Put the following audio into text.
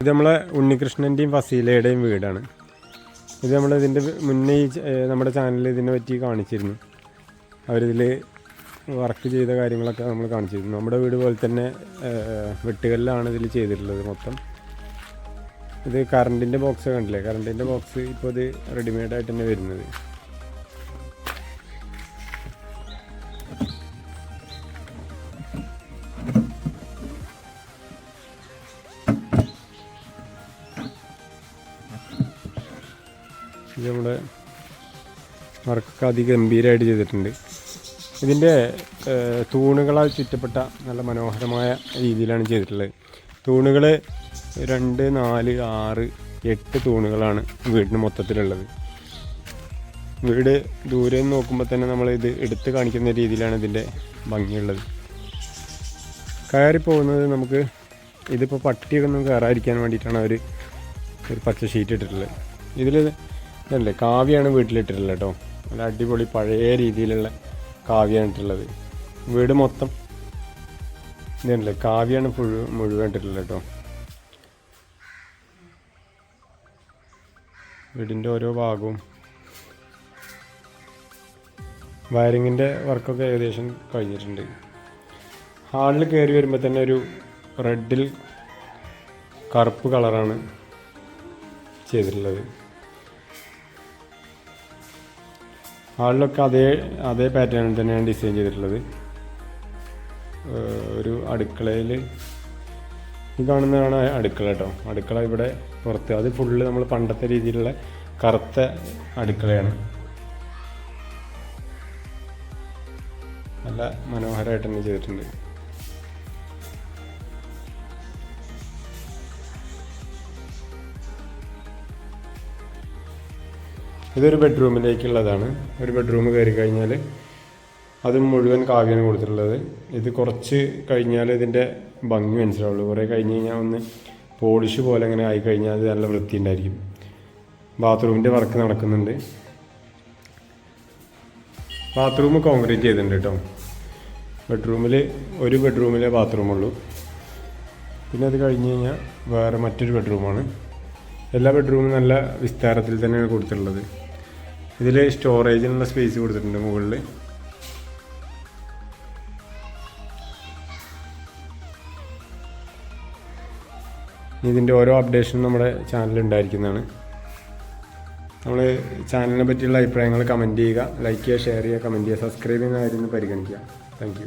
ഇത് നമ്മളെ ഉണ്ണികൃഷ്ണന്റെയും ഫസീലയുടെയും വീടാണ്. ഇത് നമ്മൾ ഇതിന്റെ മുന്നേ ഈ നമ്മുടെ ചാനലിൽ ഇതിനെ പറ്റി കാണിച്ചിരുന്നു. അവരിതിൽ വർക്ക് ചെയ്ത കാര്യങ്ങളൊക്കെ നമ്മൾ കാണിച്ചിരുന്നു. നമ്മുടെ വീട് പോലെ തന്നെ വെട്ടുകല്ലാണ് ഇതിൽ ചെയ്തിട്ടുള്ളത് മൊത്തം. ഇത് കറണ്ടിന്റെ ബോക്സ് കണ്ടില്ലേ? കറണ്ടിന്റെ ബോക്സ് ഇപ്പോൾ ഇത് റെഡിമെയ്ഡായിട്ട് തന്നെ വരുന്നത്. നമ്മുടെ വർക്ക് അതിഗംഭീരമായിട്ട് ചെയ്തിട്ടുണ്ട്. ഇതിന്റെ തൂണുകളാൽ ചുറ്റപ്പെട്ട നല്ല മനോഹരമായ രീതിയിലാണ് ചെയ്തിട്ടുള്ളത്. തൂണുകൾ രണ്ട് നാല് ആറ് എട്ട് തൂണുകളാണ് വീടിന് മൊത്തത്തിലുള്ളത്. വീട് ദൂരെ നിന്ന് നോക്കുമ്പോൾ തന്നെ നമ്മൾ ഇത് എടുത്ത് കാണിക്കുന്ന രീതിയിലാണ് ഇതിന്റെ ഭംഗിയുള്ളത്. കയറി പോകുന്നത് നമുക്ക് ഇതിപ്പോൾ പട്ടിയൊന്നും കയറാതിരിക്കാൻ വേണ്ടിയിട്ടാണ് അവർ ഒരു പച്ച ഷീറ്റ് ഇട്ടിട്ടുള്ളത്. ഇതിൽ ഇതല്ലേ കാവ്യാണ് വീട്ടിലിട്ടിട്ടുള്ളത് കേട്ടോ. നല്ല അടിപൊളി പഴയ രീതിയിലുള്ള കാവ്യാണ് ഇട്ടുള്ളത് വീട് മൊത്തം ഇതല്ലേ കാവ്യാണ് ഫുൾ മുഴുവൻ ഇട്ടിട്ടുള്ളത് കേട്ടോ. വീടിന്റെ ഓരോ ഭാഗവും വയറിങ്ങിന്റെ വർക്കൊക്കെ ഏകദേശം കഴിഞ്ഞിട്ടുണ്ട്. ഹാളിൽ കയറി വരുമ്പോൾ തന്നെ ഒരു റെഡിൽ കറുപ്പ് കളറാണ് ചെയ്തിട്ടുള്ളത്. ഹാളിലൊക്കെ അതേ അതേ പാറ്റേണിൽ തന്നെയാണ് ഡിസൈൻ ചെയ്തിട്ടുള്ളത്. ഒരു അടുക്കളയിൽ ഈ കാണുന്നതാണ് അടുക്കള കേട്ടോ. അടുക്കള ഇവിടെ പുറത്ത്. അത് ഫുള്ള് നമ്മൾ പണ്ടത്തെ രീതിയിലുള്ള കറുത്ത അടുക്കളയാണ്. നല്ല മനോഹരമായിട്ട് തന്നെ ചെയ്തിട്ടുണ്ട്. ഇതൊരു ബെഡ്റൂമിലേക്കുള്ളതാണ്. ഒരു ബെഡ്റൂം കയറി കഴിഞ്ഞാൽ അതും മുഴുവൻ കാവ്യാണ് കൊടുത്തിട്ടുള്ളത്. ഇത് കുറച്ച് കഴിഞ്ഞാൽ ഇതിന്റെ ഭംഗി മനസ്സിലാവുള്ളൂ. കുറേ കഴിഞ്ഞ് കഴിഞ്ഞാൽ ഒന്ന് പോളിഷ് പോലെ അങ്ങനെ ആയി കഴിഞ്ഞാൽ അത് നല്ല വൃത്തി ഉണ്ടായിരിക്കും ബാത്റൂമിന്റെ വർക്ക് നടക്കുന്നുണ്ട്. ബാത്റൂം കോൺക്രീറ്റ് ചെയ്തിട്ടുണ്ട് കേട്ടോ. ബെഡ്റൂമിൽ ഒരു ബെഡ്റൂമിലെ ബാത്റൂമുള്ളൂ. പിന്നെ അത് കഴിഞ്ഞ് കഴിഞ്ഞാൽ വേറെ മറ്റൊരു ബെഡ്റൂമാണ്. എല്ലാ ബെഡ്റൂമും നല്ല വിസ്താരത്തിൽ തന്നെയാണ് കൊടുത്തിട്ടുള്ളത്. ഇതിൽ സ്റ്റോറേജിനുള്ള സ്പേസ് കൊടുത്തിട്ടുണ്ട് മുകളിൽ ഇതിന്റെ ഓരോ അപ്ഡേഷനും നമ്മുടെ ചാനലിൽ ഉണ്ടായിരിക്കുന്നതാണ്. നമ്മൾ ചാനലിനെ പറ്റിയുള്ള അഭിപ്രായങ്ങൾ കമന്റ് ചെയ്യുക ലൈക്ക് ചെയ്യുക ഷെയർ ചെയ്യുക കമന്റ് ചെയ്യുക സബ്സ്ക്രൈബ് ചെയ്യുന്ന കാര്യം പരിഗണിക്കുക. താങ്ക്